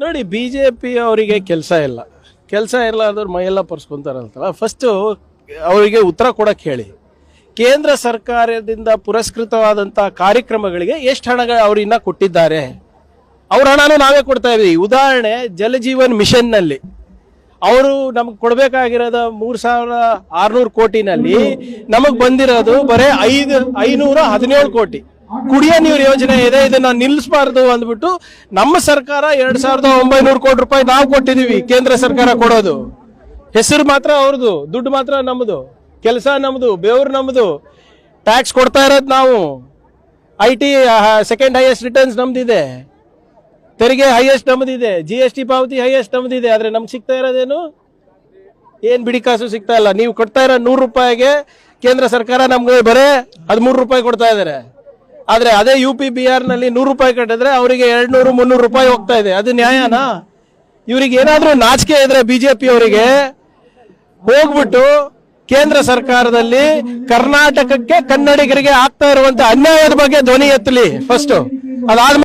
ನೋಡಿ B J P ಅವರಿಗೆ ಕೆಲಸ ಇಲ್ಲ. ಕೆಲಸ ಇರಲಾರ್ದವ್ರು ಮೈಯೆಲ್ಲ ಪರ್ಸ್ಕೊಂತಾರಂತಲ್ಲ. ಫಸ್ಟು ಅವರಿಗೆ ಉತ್ತರ ಕೊಡಕ್ಕೆ ಹೇಳಿ. ಕೇಂದ್ರ ಸರ್ಕಾರದಿಂದ ಪುರಸ್ಕೃತವಾದಂಥ ಕಾರ್ಯಕ್ರಮಗಳಿಗೆ ಎಷ್ಟು ಹಣ ಅವರು ಇನ್ನ ಕೊಟ್ಟಿದ್ದಾರೆ? ಅವ್ರ ಹಣನೂ ನಾವೇ ಕೊಡ್ತಾ ಇದೀವಿ. ಉದಾಹರಣೆ ಜಲಜೀವನ್ ಮಿಷನ್ನಲ್ಲಿ. ಅವರು ನಮ್ಗೆ ಕೊಡಬೇಕಾಗಿರೋದು ಮೂರು ಸಾವಿರ ಆರ್ನೂರು ಕೋಟಿನಲ್ಲಿ. ನಮಗೆ ಬಂದಿರೋದು ಬರೀ ಐದು, ಐನೂರ ಹದಿನೇಳು ಕೋಟಿ. ಕುಡಿಯೋ ನೀರು ಯೋಜನೆ ಇದೆ, ಇದನ್ನ ನಿಲ್ಲಿಸಬಾರ್ದು ಅಂದ್ಬಿಟ್ಟು ನಮ್ಮ ಸರ್ಕಾರ ಎರಡ್ ಸಾವಿರದ ಒಂಬೈನೂರು ಕೋಟಿ ರೂಪಾಯಿ ನಾವು ಕೊಟ್ಟಿದೀವಿ, ಕೇಂದ್ರ ಸರ್ಕಾರ ಕೊಡೋದು. ಹೆಸರು ಮಾತ್ರ ಅವ್ರದ್ದು ದುಡ್ಡು ಮಾತ್ರ ನಮ್ಮದು ಕೆಲಸ ನಮ್ಮದು ಬೆವರು ನಮ್ಮದು ಟ್ಯಾಕ್ಸ್ ಕೊಡ್ತಾ ಇರೋದು ನಾವು. I T second highest returns ನಮ್ದಿದೆ. ತೆರಿಗೆ ಹೈಯೆಸ್ಟ್ ನಮ್ದಿದೆ ಜಿ ಎಸ್ ಟಿ ಪಾವತಿ ಹೈಯೆಸ್ಟ್ ನಮ್ದಿದೆ, ಆದ್ರೆ ನಮ್ಗೆ ಸಿಗ್ತಾ ಇರೋದೇನು? ಏನು ಬಿಡಿ ಕಾಸು ಸಿಗ್ತಾ ಇಲ್ಲ. ನೀವು ಕೊಡ್ತಾ ಇರೋ ನೂರು ರೂಪಾಯಿಗೆ ಕೇಂದ್ರ ಸರ್ಕಾರ ನಮ್ಗೆ ಬರೇ ಹದಿಮೂರು ರೂಪಾಯಿ ಕೊಡ್ತಾ ಇದಾರೆ. ಆದ್ರೆ ಅದೇ ಯು ಪಿ ಬಿ ಆರ್ನಲ್ಲಿ ನೂರು ರೂಪಾಯಿ ಕಟ್ಟಿದ್ರೆ ಅವರಿಗೆ ಎರಡ್ ನೂರು ಮುನ್ನೂರು ರೂಪಾಯಿ ಹೋಗ್ತಾ ಇದೆ. ಅದು ನ್ಯಾಯನಾ? ಇವ್ರಿಗೆ ಏನಾದ್ರೂ ನಾಚಿಕೆ ಇದ್ರೆ ಬಿಜೆಪಿ ಅವರಿಗೆ ಹೋಗ್ಬಿಟ್ಟು ಕೇಂದ್ರ ಸರ್ಕಾರದಲ್ಲಿ ಕರ್ನಾಟಕಕ್ಕೆ ಕನ್ನಡಿಗರಿಗೆ ಆಗ್ತಾ ಇರುವಂತ ಅನ್ಯಾಯದ ಬಗ್ಗೆ ಧ್ವನಿ ಎತ್ತಲಿ ಫಸ್ಟ್ ಅದಾದ್ಮೇಲೆ